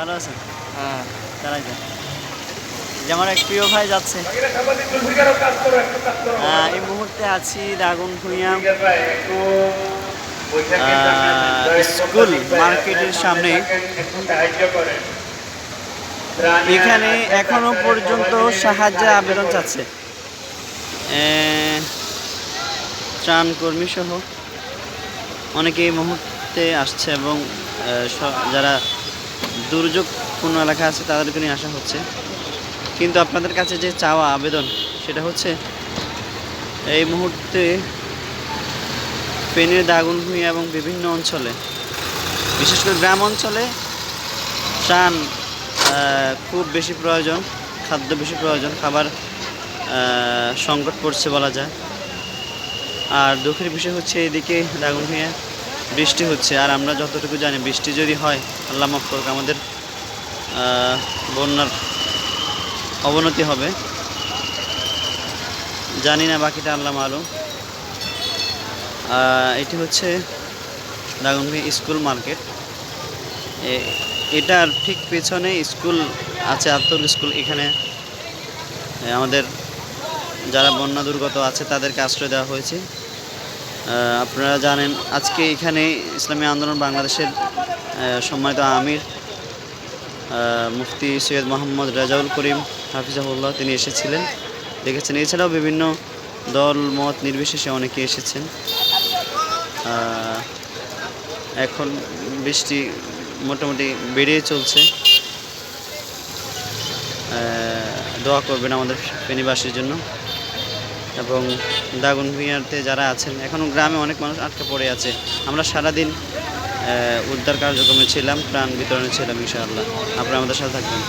ভালো আছেন? হ্যাঁ। চালাই যান। যে আমার এক প্রিয় ভাই যাচ্ছে। এই মুহূর্তে আছি দাগুন ভুঁইয়া। স্কুল মার্কেটের সামনে। এখানে এখনও পর্যন্ত সাহায্যের আবেদন চাচ্ছে। ত্রাণ কর্মী সহ। অনেকে এই মুহূর্তে আসছে এবং যারা দুর্যোগপূর্ণ এলাকা আছে তাদেরকে নিয়ে আসা হচ্ছে। কিন্তু আপনাদের কাছে যে চাওয়া আবেদন, সেটা হচ্ছে এই মুহূর্তে ফেনীর দাগুন ভূঁইয়া এবং বিভিন্ন অঞ্চলে, বিশেষ করে গ্রাম অঞ্চলে ত্রাণ খুব বেশি প্রয়োজন, খাদ্য বেশি প্রয়োজন, খাবার সংকট পড়ছে বলা যায়। আর দুঃখের বিষয় হচ্ছে এদিকে দাগুন ভূঁইয়া বৃষ্টি হচ্ছে, আর আমরা যতটুকু জানি বৃষ্টি যদি হয়, আল্লাহ মাফ করুক, আমাদের বন্যার অবনতি হবে। জানি না বাকিটা আল্লাহ মালুম। এটি হচ্ছে দাগনভূঞা স্কুল মার্কেট। এটার ঠিক পেছনে স্কুল আছে আত্মর স্কুল। এখানে আমাদের যারা বন্যা দুর্গত আছে, তাদেরকে আশ্রয় দেওয়া হয়েছে। আপনারা জানেন, আজকে এখানে ইসলামী আন্দোলন বাংলাদেশের সম্মানিত আমির মুফতি সৈয়দ মোহাম্মদ রাজাউল করিম হাফিজাহুল্লাহ, তিনি এসেছিলেন। দেখেছেন, এছাড়াও বিভিন্ন দল, মত নির্বিশেষে অনেকে এসেছেন। এখন বৃষ্টি মোটামুটি বেড়েই চলছে। দোয়া করবেন আমাদের ফেনীবাসীর জন্য। এবং দাগুন ভূঁইয়াতে যারা আছেন এখনও গ্রামে অনেক মানুষ আটকে পড়ে আছে। আমরা সারাদিন উদ্ধার কার্যক্রমে ছিলাম, প্রাণ বিতরণে ছিলাম, ইনশাআল্লাহ। আপনারা আমাদের সাথে থাকবেন।